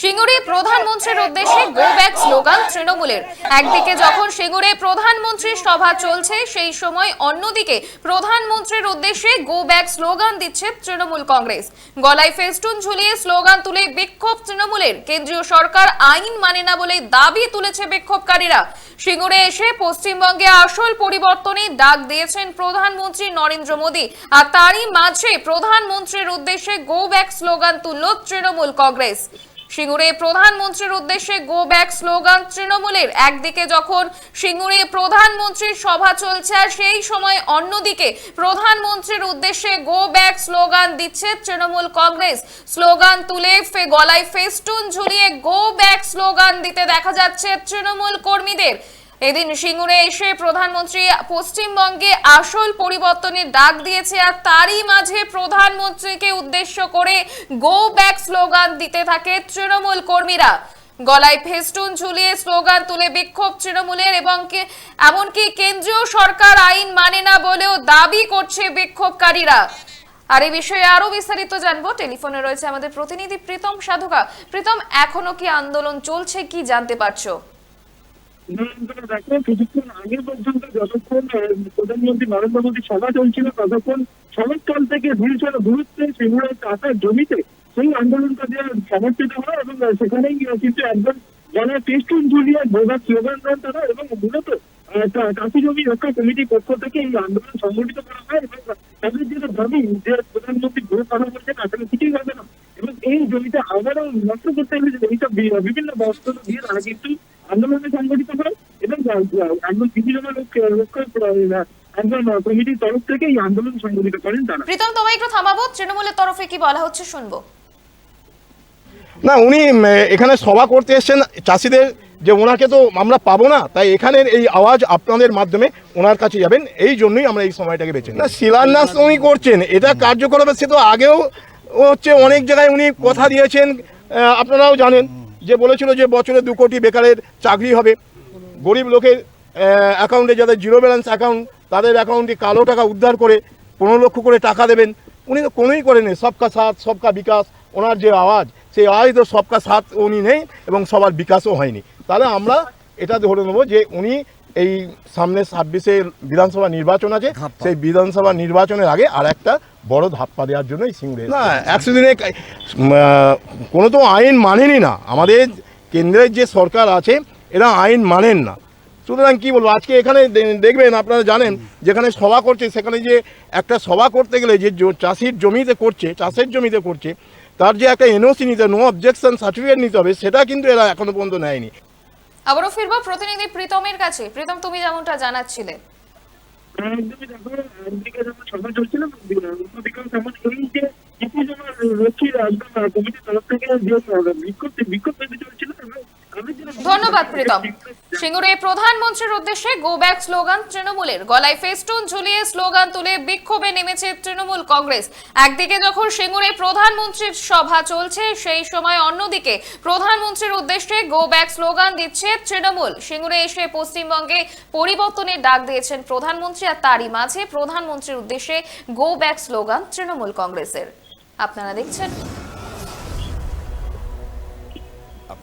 সিঙ্গুরে প্রধানমন্ত্রীর উদ্দেশ্যে go back slogan তৃণমূলের। একদিকে যখন সিঙ্গুরে প্রধানমন্ত্রীর সভা চলছে, সেই সময় অন্যদিকে প্রধানমন্ত্রীর উদ্দেশ্যে গো ব্যাক স্লোগান দিচ্ছে তৃণমূল কংগ্রেস। গলায় ফেস্টুন ঝুলিয়ে স্লোগান তুলে বিক্ষোভ তৃণমূলের। কেন্দ্রীয় সরকার আইন মানে না বলে দাবি তুলেছে বিক্ষোভকারীরা। সিঙ্গুরে এসে পশ্চিমবঙ্গে আসল পরিবর্তনে ডাক দিয়েছেন প্রধানমন্ত্রী নরেন্দ্র মোদী। আর তারই মাঝে প্রধানমন্ত্রীর উদ্দেশ্যে গো ব্যাক স্লোগান তুলল তৃণমূল কংগ্রেস। সিঙ্গুরে প্রধানমন্ত্রীর উদ্দেশ্যে গো ব্যাক স্লোগান তৃণমূলের। একদিকে যখন সিঙ্গুরে প্রধানমন্ত্রীর সভা চলছে, আর সেই সময় অন্যদিকে প্রধানমন্ত্রীর উদ্দেশ্যে গো ব্যাক স্লোগান দিচ্ছে তৃণমূল কংগ্রেস। স্লোগান তুলে গলায় ফেস্টুন ঝুলিয়ে গো ব্যাক স্লোগান দিতে দেখা যাচ্ছে তৃণমূল কর্মীদের। এদিন সিঙ্গুরে এসে প্রধানমন্ত্রী পশ্চিমবঙ্গে আসল পরিবর্তনের ডাক দিয়েছে আর তারই মাঝে প্রধানমন্ত্রীকে উদ্দেশ্য করে গো ব্যাক স্লোগান দিতে থাকে তৃণমূল কর্মীরা। গলায় ফেস্টুন ঝুলিয়ে স্লোগান তুলে বিক্ষোভ তৃণমূলের এবং এমনকি কেন্দ্রীয় সরকার আইন মানে না বলেও দাবি করছে বিক্ষোভকারীরা। আর এই বিষয়ে আরও বিস্তারিত জানব। টেলিফোনে রয়েছে আমাদের প্রতিনিধি প্রীতম সাধুকা। প্রীতম, এখনও কি আন্দোলন চলছে কি জানতে পারছ? দেখো কিছুক্ষণ আগে পর্যন্ত যতক্ষণ প্রধানমন্ত্রী নরেন্দ্র মোদী সভা চলছিল, ততক্ষণ শরৎকাল থেকে ভীষণ দূরত্বে সিঙ্গুরের চাষার জমিতে সেই আন্দোলনটা সমর্থিত হয় এবং সেখানেই কিন্তু একজন যারা টেস্টুন ঝুলিয়ে বোঝার স্লোগান দেন তারা এবং মূলত চাষি জমি রক্ষা কমিটির পক্ষ থেকে এই আন্দোলন সংগঠিত করা হয় এবং তাদের যেটা দাবি যে প্রধানমন্ত্রী ভুল কথা বলছেন, আসলে কিছুই হবে না। এবং এই জমিটা আবারও নষ্ট করতে হলে যে এইসব বিভিন্ন বস্ত্র দিয়ে তারা কিন্তু আন্দোলনে সংগঠিত হয় এবং একজন জমা রক্ষা একজন কমিটির তরফ থেকে এই আন্দোলন সংগঠিত করেন তারা। প্রীতম তোমায় একটু থামাবো। তৃণমূলের তরফে কি বলা হচ্ছে শুনব? না উনি এখানে সভা করতে এসেছেন। চাষিদের যে ওনাকে তো আমরা পাবো না তাই এখানের এই আওয়াজ আপনাদের মাধ্যমে ওনার কাছে যাবেন। এই জন্যই আমরা এই সময়টাকে বেছে না শিলান্যাস উনি করছেন। এটা কার্যকর হবে সে তো আগেও হচ্ছে অনেক জায়গায় উনি কথা দিয়েছেন আপনারাও জানেন। যে বলেছিল যে বছরে দু কোটি বেকারের চাকরি হবে। গরিব লোকের অ্যাকাউন্টে যাদের জিরো ব্যালেন্স অ্যাকাউন্ট তাদের অ্যাকাউন্টে কালো টাকা উদ্ধার করে পনেরো লক্ষ করে টাকা দেবেন। উনি তো কোনোই করেনি সবকা সাথ, সবকা বিকাশ, ওনার যে আওয়াজ, সেই আওয়াজ তো সবকা সাথ উনি নেই এবং সবার বিকাশও হয়নি। তাহলে আমরা এটা ধরে নেব যে উনি এই সামনে ছাব্বিশে বিধানসভা নির্বাচন আছে সেই বিধানসভা নির্বাচনের আগে আর একটা বড় ধাপ্পা দেওয়ার জন্যই সিঙ্গুরে না একশো দিনে কোনো তো আইন মানেনি না। আমাদের কেন্দ্রের যে সরকার আছে এরা আইন মানেন না। সুতরাং কি বলব আজকে এখানে দেখবেন আপনারা জানেন যেখানে সভা করছে সেখানে যে একটা সভা করতে গেলে যে চাষির জমিতে করছে চাষের জমিতে করছে তার যে একটা এনওসি নিতে নো অবজেকশন সার্টিফিকেট নিতে হবে সেটা কিন্তু এরা এখনও পর্যন্ত নেয়নি। আবারও ফিরবো প্রতিনিধি প্রীতমের কাছে। প্রীতম তুমি যেমনটা জানাচ্ছিলে। একদমই দেখো একদিকে যখন সভা চলছিল অন্যদিকেও তেমন এই যে কৃষি জমা রক্ষীর একদম কমিটির তরফ থেকে যে বিক্ষোভ বিক্ষোভ চলছিল এবং আমি যেটা ধন্যবাদ প্রীতম। সিঙ্গুরে প্রধানমন্ত্রীর উদ্দেশ্যে গো ব্যাক স্লোগান তৃণমূলের। গলায় ফেস্টুন ঝুলিয়ে স্লোগান তুলে বিক্ষোভে নেমেছে তৃণমূল কংগ্রেস। একদিকে যখন সিঙ্গুরে প্রধানমন্ত্রীর সভা চলছে, সেই সময় অন্যদিকে প্রধানমন্ত্রীর উদ্দেশ্যে গো ব্যাক স্লোগান দিচ্ছে তৃণমূল। সিঙ্গুরে এসে পশ্চিমবঙ্গে পরিবর্তনের ডাক দিয়েছেন প্রধানমন্ত্রী আর তারই মাঝে প্রধানমন্ত্রীর উদ্দেশ্যে গো ব্যাক স্লোগান তৃণমূল কংগ্রেসের। আপনারা দেখছেন